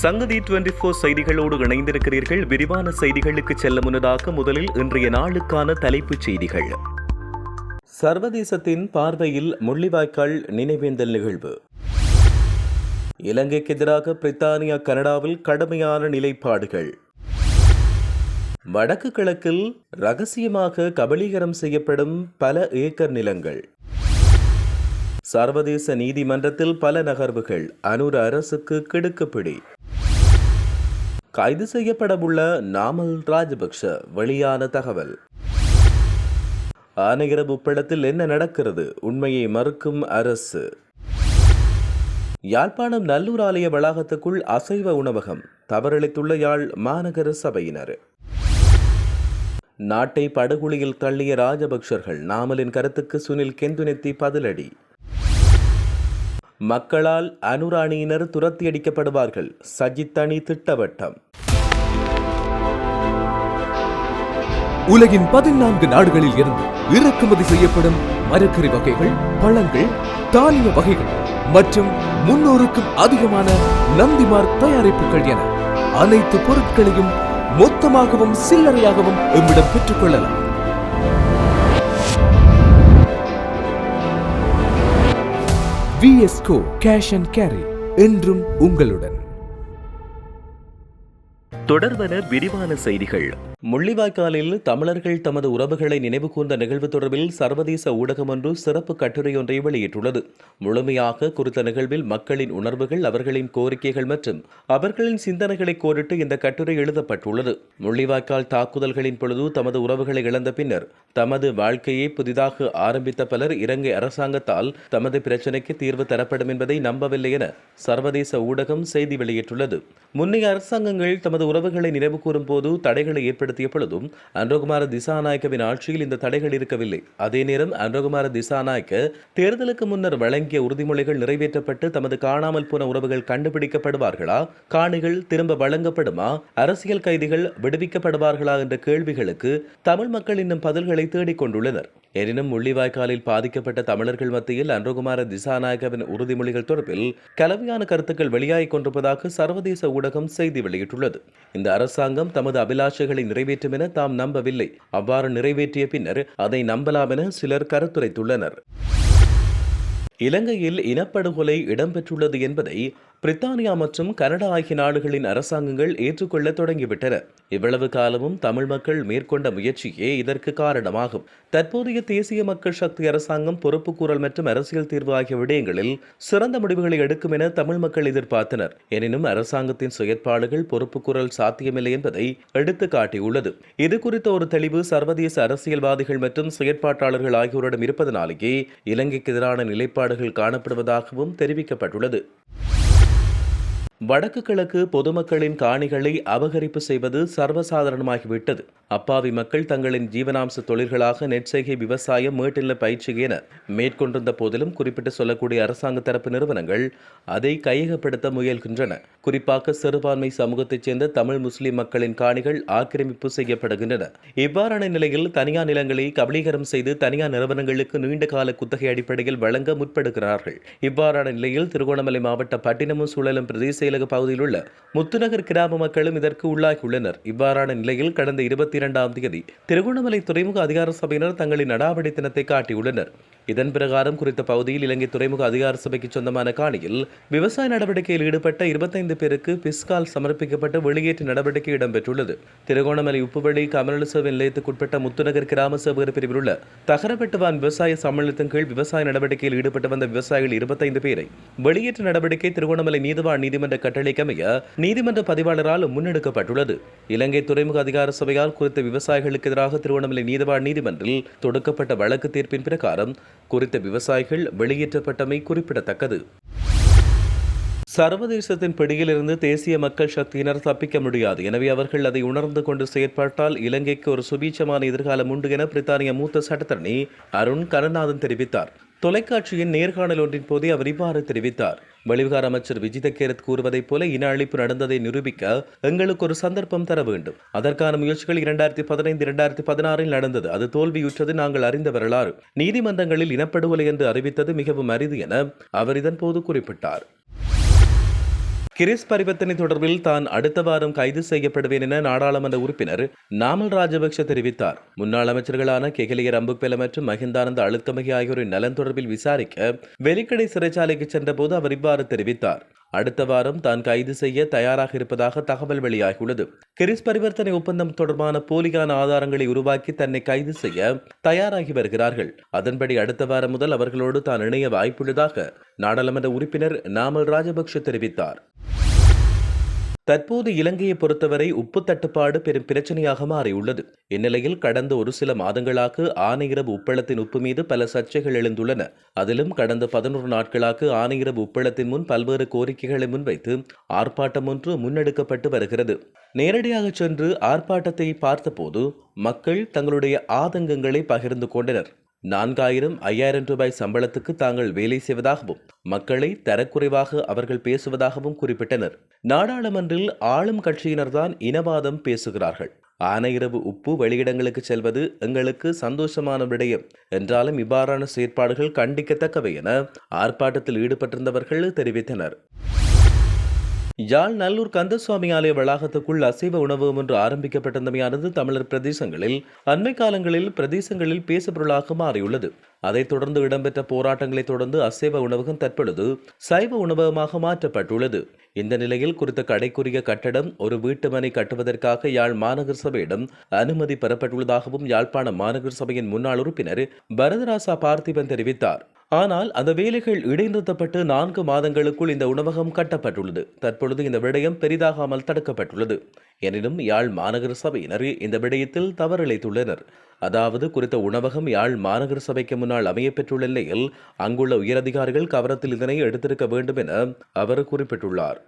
சங்கதி twenty four செய்திகளோடு இணைந்திருக்கிறீர்கள். விரிவான செய்திகளுக்கு செல்ல முன்னதாக முதலில் இன்றைய நாளுக்கான தலைப்புச் செய்திகள். சர்வதேசத்தின் பார்வையில் முள்ளிவாய்க்கால் நினைவேந்தல் நிகழ்வு. இலங்கைக்கு எதிராக பிரித்தானியா கனடாவில் கடுமையான நிலைப்பாடுகள். வடக்கு கிழக்கில் ரகசியமாக கபலீகரம் செய்யப்படும் பல ஏக்கர் நிலங்கள். சர்வதேச நீதிமன்றத்தில் பல நகர்வுகள். அனுர அரசுக்கு கிடுக்குப்பிடி. கைது செய்யப்படவுள்ள நாமல் ராஜபக்ஷ வெளியான தகவல். ஆனையர உப்படத்தில் என்ன நடக்கிறது? உண்மையை மறுக்கும் அரசு. யாழ்ப்பாணம் நல்லூர் ஆலய வளாகத்துக்குள் அசைவ உணவகம் தவறளித்துள்ள யாழ் மாநகர சபையினர். நாட்டை படுகொலியில் தள்ளிய ராஜபக்ஷர்கள் நாமலின் கருத்துக்கு சுனில் கெந்துனெத்தி பதிலடி. மக்களால் அனுராணியினர் துரத்தியடிக்கப்படுவார்கள். சஜித் அணி திட்டவட்டம். உலகின் பதினான்கு நாடுகளில் இருந்து இறக்குமதி செய்யப்படும் மரக்கறி வகைகள் பழங்கள் தானிய வகைகள் மற்றும் முன்னூறுக்கும் அதிகமான நந்திமார் தயாரிப்புகள் என அனைத்து பொருட்களையும் மொத்தமாகவும் சில்லறையாகவும் எம்மிடம் பெற்றுக்கொள்ளலாம் விஎஸ்கோ கேஷ் அண்ட் கேரி என்றும் உங்களுடன். தொடர்வன விரிவான செய்திகள். முள்ளிவாய்க்காலில் தமிழர்கள் தமது உறவுகளை நினைவு கூர்ந்த நிகழ்வு தொடர்பில் சர்வதேச ஊடகம் ஒன்று சிறப்பு கட்டுரையொன்றை வெளியிட்டுள்ளது. முழுமையாக குறித்த நிகழ்வில் மக்களின் உணர்வுகள் அவர்களின் கோரிக்கைகள் மற்றும் அவர்களின் சிந்தனைகளை கோரிட்டு இந்த கட்டுரை எழுதப்பட்டுள்ளது. முள்ளிவாய்க்கால் தாக்குதல்களின் பொழுது தமது உறவுகளை இழந்த பின்னர் தமது வாழ்க்கையை புதிதாக ஆரம்பித்த பலர் இலங்கை அரசாங்கத்தால் தமது பிரச்சினைக்கு தீர்வு தரப்படும் என்பதை நம்பவில்லை என சர்வதேச ஊடகம் செய்தி வெளியிட்டுள்ளது. முன்னைய அரசாங்கங்கள் தமது உறவுகளை நினைவு கூறும் போது தடைகளை ஏற்படுத்திய பொழுதும் அன்றகுமார திசாநாயக்கவின் ஆட்சியில் இந்த தடைகள் இருக்கவில்லை. அதே நேரம் அன்றகுமார திசாநாயக்க தேர்தலுக்கு முன்னர் வழங்கிய உறுதிமொழிகள் நிறைவேற்றப்பட்டு தமது காணாமல் போன உறவுகள் கண்டுபிடிக்கப்படுவார்களா? காணிகள் திரும்ப வழங்கப்படுமா? அரசியல் கைதிகள் விடுவிக்கப்படுவார்களா? என்ற கேள்விகளுக்கு தமிழ் மக்கள் இன்னும் பதில்களை தேடிக்கொண்டுள்ளனர். எனினும் முள்ளிவாய்க்காலில் பாதிக்கப்பட்ட தமிழர்கள் மத்தியில் அன்றகுமார திசாநாயகவின் உறுதிமொழிகள் தொடர்பில் கலவையான கருத்துக்கள் வெளியாகிக் கொண்டிருப்பதாக சர்வதேச ஊடகம் செய்தி வெளியிட்டுள்ளது. இந்த அரசாங்கம் தமது அபிலாஷைகளை நிறைவேற்றும் என தாம் நம்பவில்லை. அவ்வாறு நிறைவேற்றிய பின்னர் அதை நம்பலாம் என சிலர் கருத்துரைத்துள்ளனர். இலங்கையில் இனப்படுகொலை இடம்பெற்றுள்ளது என்பதை பிரித்தானியா மற்றும் கனடா ஆகிய நாடுகளின் அரசாங்கங்கள் ஏற்றுக்கொள்ள தொடங்கிவிட்டன. இவ்வளவு காலமும் தமிழ் மக்கள் மேற்கொண்ட முயற்சியே இதற்கு காரணமாகும். தற்போதைய தேசிய மக்கள் சக்தி அரசாங்கம் பொறுப்புக்கூறல் மற்றும் அரசியல் தீர்வு ஆகிய விடயங்களில் சிறந்த முடிவுகளை எடுக்கும் என தமிழ் மக்கள் எதிர்பார்த்தனர். எனினும் அரசாங்கத்தின் செயற்பாடுகள் பொறுப்புக்கூறல் சாத்தியமில்லை என்பதை எடுத்து காட்டியுள்ளது. இது குறித்த ஒரு தெளிவு சர்வதேச அரசியல்வாதிகள் மற்றும் செயற்பாட்டாளர்கள் ஆகியோரிடம் இருப்பதனாலேயே இலங்கைக்கு எதிரான நிலைப்பாடுகள் காணப்படுவதாகவும் தெரிவிக்கப்பட்டுள்ளது. வடக்கு கிழக்கு பொதுமக்களின் காணிகளை அபகரிப்பு செய்வது சர்வசாதாரணமாகிவிட்டது. அப்பாவி மக்கள் தங்களின் ஜீவனாம்ச தொழில்களாக நெற்செய்கை விவசாயம் மேட்டில்ல பயிற்சி என மேற்கொண்டிருந்த போதிலும் குறிப்பிட்டு சொல்லக்கூடிய அரசாங்க தரப்பு நிறுவனங்கள் அதை கையகப்படுத்த முயல்கின்றன. குறிப்பாக சிறுபான்மை சமூகத்தைச் சேர்ந்த தமிழ் முஸ்லிம் மக்களின் காணிகள் ஆக்கிரமிப்பு செய்யப்படுகின்றன. இவ்வாறான நிலையில் தனியார் நிலங்களை கபலீகரம் செய்து தனியார் நிறுவனங்களுக்கு நீண்ட கால குத்தகை அடிப்படையில் வழங்க முற்படுகிறார்கள். இவ்வாறான நிலையில் திருகோணமலை மாவட்ட பட்டினமும் சூழலும் பிரதேச செயலக பகுதியில் உள்ள முத்துநகர் கிராம மக்களும் இதற்கு உள்ளாகியுள்ளனர். இவ்வாறான நிலையில் கடந்த இருபத்தி இரண்டாம் தேதி திருகோணமலை துறைமுக அதிகார சபையினர் தங்களின் நடாவடி தினத்தை காட்டியுள்ளனர். இதன் பிரகாரம் குறித்த பகுதியில் இலங்கை துறைமுக அதிகார சபைக்கு சொந்தமான காணியில் விவசாய நடவடிக்கையில் ஈடுபட்ட இருபத்தைந்து பேருக்கு பிஸ்கால் சமர்ப்பிக்கப்பட்டு வெளியேற்ற நடவடிக்கை இடம்பெற்றுள்ளது. திருகோணமலை உப்புவழி கமநல நிலையத்துக்குட்பட்ட முத்துநகர் கிராம சேவகர் பிரிவில் உள்ள தகரப்பட்டுவான் விவசாய சம்மேளனத்தின் கீழ் விவசாய நடவடிக்கையில் ஈடுபட்டு வந்த விவசாயிகள் இருபத்தைந்து பேரை வெளியேற்ற நடவடிக்கை திருகோணமலை நீதிவான் நீதிமன்ற கட்டளைக்கமைய நீதிமன்ற பதிவாளரால் முன்னெடுக்கப்பட்டுள்ளது. இலங்கை துறைமுக அதிகார சபையால் குறித்த விவசாயிகளுக்கு எதிராக திருவண்ணாமலை நீதிவான் நீதிமன்றில் தொடுக்கப்பட்ட வழக்கு தீர்ப்பின் பிரகாரம் குறித்த விவசாயிகள் வெளியேற்றப்பட்டமை குறிப்பிடத்தக்கது. சர்வதேசத்தின் பிடியிலிருந்து தேசிய மக்கள் சக்தியினர் தப்பிக்க முடியாது. எனவே அவர்கள் அதை உணர்ந்து கொண்டு செயற்பட்டால் இலங்கைக்கு ஒரு சுபீட்சமான எதிர்காலம் உண்டு என பிரித்தானிய மூத்த சட்டத்தரணி அருண் கருணாதன் தெரிவித்தார். தொலைக்காட்சியின் நேர்காணல் ஒன்றின் போதே அவர் இவ்வாறு தெரிவித்தார். வெளிவிகார அமைச்சர் விஜித கேரத் கூறுவதைப் போல இன அழிப்பு நடந்ததை நிரூபிக்க எங்களுக்கு ஒரு சந்தர்ப்பம் தர வேண்டும். அதற்கான முயற்சிகள் இரண்டாயிரத்தி பதினைந்து இரண்டாயிரத்தி பதினாறில் நடந்தது. அது தோல்வியுற்றது நாங்கள் அறிந்த வரலாறு. நீதிமன்றங்களில் இனப்படுகொலை என்று அறிவித்தது மிகவும் அரிது என அவர் இதன்போது குறிப்பிட்டார். கிரிஸ் பரிவர்த்தனை தொடர்பில் தான் அடுத்த வாரம் கைது செய்யப்படுவேன் என நாடாளுமன்ற உறுப்பினர் நாமல் ராஜபக்ஷ தெரிவித்தார். முன்னாள் அமைச்சர்களான கெகலிய ரம்புக்வெல மற்றும் மஹிந்தானந்த அழுத்தமகி ஆகியோரின் நலன் தொடர்பில் விசாரிக்க வெலிக்கடை சிறைச்சாலைக்கு சென்றபோது அவர் இவ்வாறு தெரிவித்தார். அடுத்த வாரம் தான் கைது செய்ய தயாராக இருப்பதாக தகவல் வெளியாகியுள்ளது. கிரிஸ் பரிவர்த்தனை ஒப்பந்தம் தொடர்பான போலியான ஆதாரங்களை உருவாக்கி தன்னை கைது செய்ய தயாராகி வருகிறார்கள். அதன்படி அடுத்த வாரம் முதல் அவர்களோடு தான் இணைய வாய்ப்புள்ளதாக நாடாளுமன்ற உறுப்பினர் நாமல் ராஜபக்ஷ தெரிவித்தார். தற்போது இலங்கையை பொறுத்தவரை உப்பு தட்டுப்பாடு பெரும் பிரச்சனையாக மாறியுள்ளது. இந்நிலையில் கடந்த ஒரு சில மாதங்களாக ஆனையிரவு உப்பளத்தின் உப்பு மீது பல சர்ச்சைகள் எழுந்துள்ளன. அதிலும் கடந்த பதினோரு நாட்களாக ஆனையிரவு உப்பளத்தின் முன் பல்வேறு கோரிக்கைகளை முன்வைத்து ஆர்ப்பாட்டம் ஒன்று முன்னெடுக்கப்பட்டு வருகிறது. நேரடியாக சென்று ஆர்ப்பாட்டத்தை பார்த்தபோது மக்கள் தங்களுடைய ஆதங்கங்களை பகிர்ந்து கொண்டனர். நான்காயிரம் ஐயாயிரம் ரூபாய் சம்பளத்துக்கு தாங்கள் வேலை செய்வதாகவும் மக்களை தரக்குறைவாக அவர்கள் பேசுவதாகவும் குறிப்பிட்டனர். நாடாளுமன்றில் ஆளும் கட்சியினர்தான் இனவாதம் பேசுகிறார்கள். ஆனையிரவு உப்பு வெளியிடங்களுக்கு செல்வது எங்களுக்கு சந்தோஷமான விடயம் என்றாலும் இவ்வாறான செயற்பாடுகள் கண்டிக்கத்தக்கவை என ஆர்ப்பாட்டத்தில் ஈடுபட்டிருந்தவர்கள் தெரிவித்தனர். யாழ் நல்லூர் கந்தசுவாமி ஆலய வளாகத்துக்குள் அசைவ உணவகம் ஒன்று ஆரம்பிக்கப்பட்டிருந்தமையானது தமிழர் பிரதேசங்களில். அண்மை காலங்களில் பிரதேசங்களில் பேசுபொருளாக மாறியுள்ளது. அதைத் தொடர்ந்து இடம்பெற்ற போராட்டங்களைத் தொடர்ந்து அசைவ உணவகம் தற்பொழுது சைவ உணவகமாக மாற்றப்பட்டுள்ளது. இந்த நிலையில் குறித்த கடைக்குரிய கட்டடம் ஒரு வீட்டுமனை கட்டுவதற்காக யாழ் மாநகர சபையிடம் அனுமதி பெறப்பட்டுள்ளதாகவும் யாழ்ப்பாண மாநகர சபையின் முன்னாள் உறுப்பினர் பரதராசா பார்த்திபன் தெரிவித்தார். ஆனால் அந்த வேலைகள் இடைநிறுத்தப்பட்டு நான்கு மாதங்களுக்குள் இந்த உணவகம் கட்டப்பட்டுள்ளது. தற்பொழுது இந்த விடயம் பெரிதாகாமல் தடுக்கப்பட்டுள்ளது. எனினும் யாழ் மாநகர சபையினர் இந்த விடயத்தில் தவறிழைத்துள்ளனர். அதாவது குறித்த உணவகம் யாழ் மாநகர சபைக்கு முன்னால் அமையப்பெற்றுள்ள நிலையில் அங்குள்ள உயரதிகாரிகள் கவனத்தில் இதனை எடுத்திருக்க வேண்டும் என அவர் குறிப்பிட்டுள்ளார்.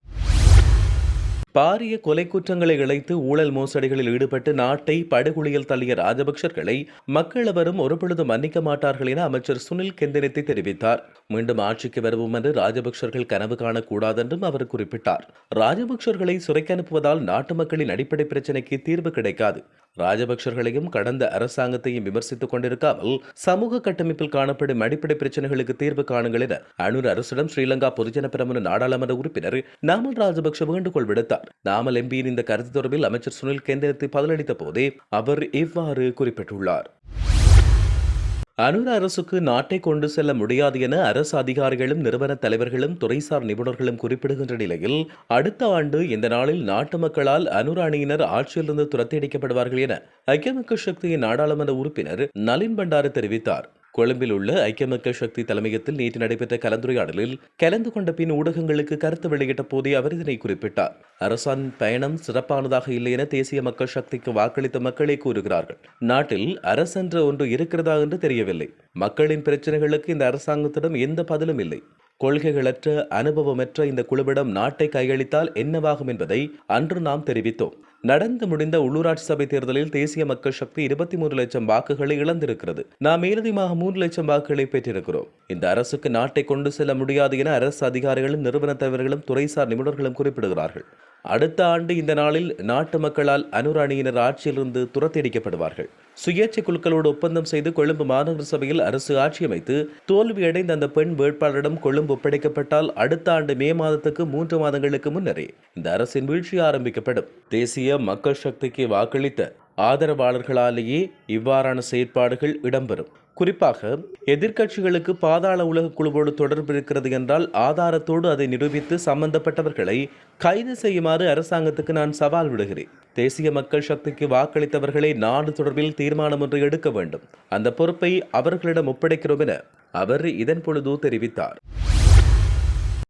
பாரிய கொலை குற்றங்களை இழைத்து ஊழல் மோசடிகளில் ஈடுபட்டு நாட்டை படுகொலியில் தள்ளிய ராஜபக்சர்களை மக்கள் அவரும் ஒருபொழுதும் மன்னிக்க மாட்டார்கள் என அமைச்சர் சுனில் கெந்தனத்தை தெரிவித்தார். மீண்டும் ஆட்சிக்கு வருவோம் என்று ராஜபக்சர்கள் கனவு காணக்கூடாதென்றும் அவர் குறிப்பிட்டார். ராஜபக்சர்களை சிறைக்கு அனுப்புவதால் நாட்டு மக்களின் அடிப்படை பிரச்சினைக்கு தீர்வு கிடைக்காது. ராஜபக்சர்களையும் கடந்த அரசாங்கத்தையும் விமர்சித்துக் கொண்டிருக்காமல் சமூக கட்டமைப்பில் காணப்படும் அடிப்படை பிரச்சனைகளுக்கு தீர்வு காணுங்கள் என அனுர் அரசிடம் ஸ்ரீலங்கா பொதுஜன பெரமுன நாடாளுமன்ற உறுப்பினர் நாமல் ராஜபக்ஷ வேண்டுகோள் விடுத்தார். நாமல் எம்பியின் இந்த கருத்து தொடர்பில் அமைச்சர் சுனில் கேந்திரத்தை பதிலளித்த போதே அவர் இவ்வாறு குறிப்பிட்டுள்ளார். அனுர அரசுக்கு நாட்டை கொண்டு செல்ல முடியாது என அரசு அதிகாரிகளும் நிறுவன தலைவர்களும் துறைசார் நிபுணர்களும் குறிப்பிடுகின்ற நிலையில் அடுத்த ஆண்டு இந்த நாளில் நாட்டு மக்களால் அனுர அணியினர் ஆட்சியிலிருந்து துரத்தியடிக்கப்படுவார்கள் என ஐக்கிய மக்கள் சக்தியின் நாடாளுமன்ற உறுப்பினர் நலின் பண்டாரு தெரிவித்தார். கொழும்பில் உள்ள ஐக்கிய மக்கள் சக்தி தலைமையகத்தில் நேற்று நடைபெற்ற கலந்துரையாடலில் கலந்து கொண்ட பின் ஊடகங்களுக்கு கருத்து வெளியிட்ட போதே அவர் இதனை குறிப்பிட்டார். அரசான் பயணம் சிறப்பானதாக இல்லை என தேசிய மக்கள் சக்திக்கு வாக்களித்த மக்களே கூறுகிறார்கள். நாட்டில் அரசென்ற ஒன்று இருக்கிறதா என்று தெரியவில்லை. மக்களின் பிரச்சனைகளுக்கு இந்த அரசாங்கத்திடம் எந்த பதிலும் இல்லை. கொள்கைகளற்ற அனுபவமற்ற இந்த குழுவிடம் நாட்டை கையளித்தால் என்னவாகும் என்பதை அன்று நாம் தெரிவித்தோம். நடந்து முடிந்த உள்ளூராட்சி சபை தேர்தலில் தேசிய மக்கள் சக்தி இருபத்தி மூன்று லட்சம் வாக்குகளை இழந்திருக்கிறது. நாம் மேலதிகமாக மூன்று லட்சம் வாக்குகளை பெற்றிருக்கிறோம். இந்த அரசுக்கு நாட்டை கொண்டு செல்ல முடியாது என அரசு அதிகாரிகளும் நிறுவன தலைவர்களும் துறைசார் நிபுணர்களும் குறிப்பிடுகிறார்கள். அடுத்த ஆண்டு இந்த நாளில் நாட்டு மக்களால் அனுராணியினர் ஆட்சியிலிருந்து துரத்தியடிக்கப்படுவார்கள். சுயேட்சை குழுக்களோடு ஒப்பந்தம் செய்து கொழும்பு மாநகர சபையில் அரசு ஆட்சி அமைத்து தோல்வியடைந்த அந்த பெண் வேட்பாளரிடம் கொழும்பு ஒப்படைக்கப்பட்டால் அடுத்த ஆண்டு மே மாதத்துக்கு மூன்று மாதங்களுக்கு முன்னரே இந்த அரசின் வீழ்ச்சி ஆரம்பிக்கப்படும். தேசிய மக்கள் சக்திக்கு வாக்களித்த ஆதரவாளர்களாலேயே இவ்வாறான செயற்பாடுகள் இடம்பெறும். குறிப்பாக எதிர்க்கட்சிகளுக்கு பாதாள உலக குழுவோடு தொடர்பு இருக்கிறது என்றால் ஆதாரத்தோடு அதை நிரூபித்து சம்பந்தப்பட்டவர்களை கைது செய்யுமாறு அரசாங்கத்துக்கு நான் சவால் விடுகிறேன். தேசிய மக்கள் சக்திக்கு வாக்களித்தவர்களை நாடு தொடர்பில் தீர்மானம் ஒன்று எடுக்க வேண்டும். அந்த பொறுப்பை அவர்களிடம் ஒப்படைக்கிறோம் என அவர் இதன் பொழுது தெரிவித்தார்.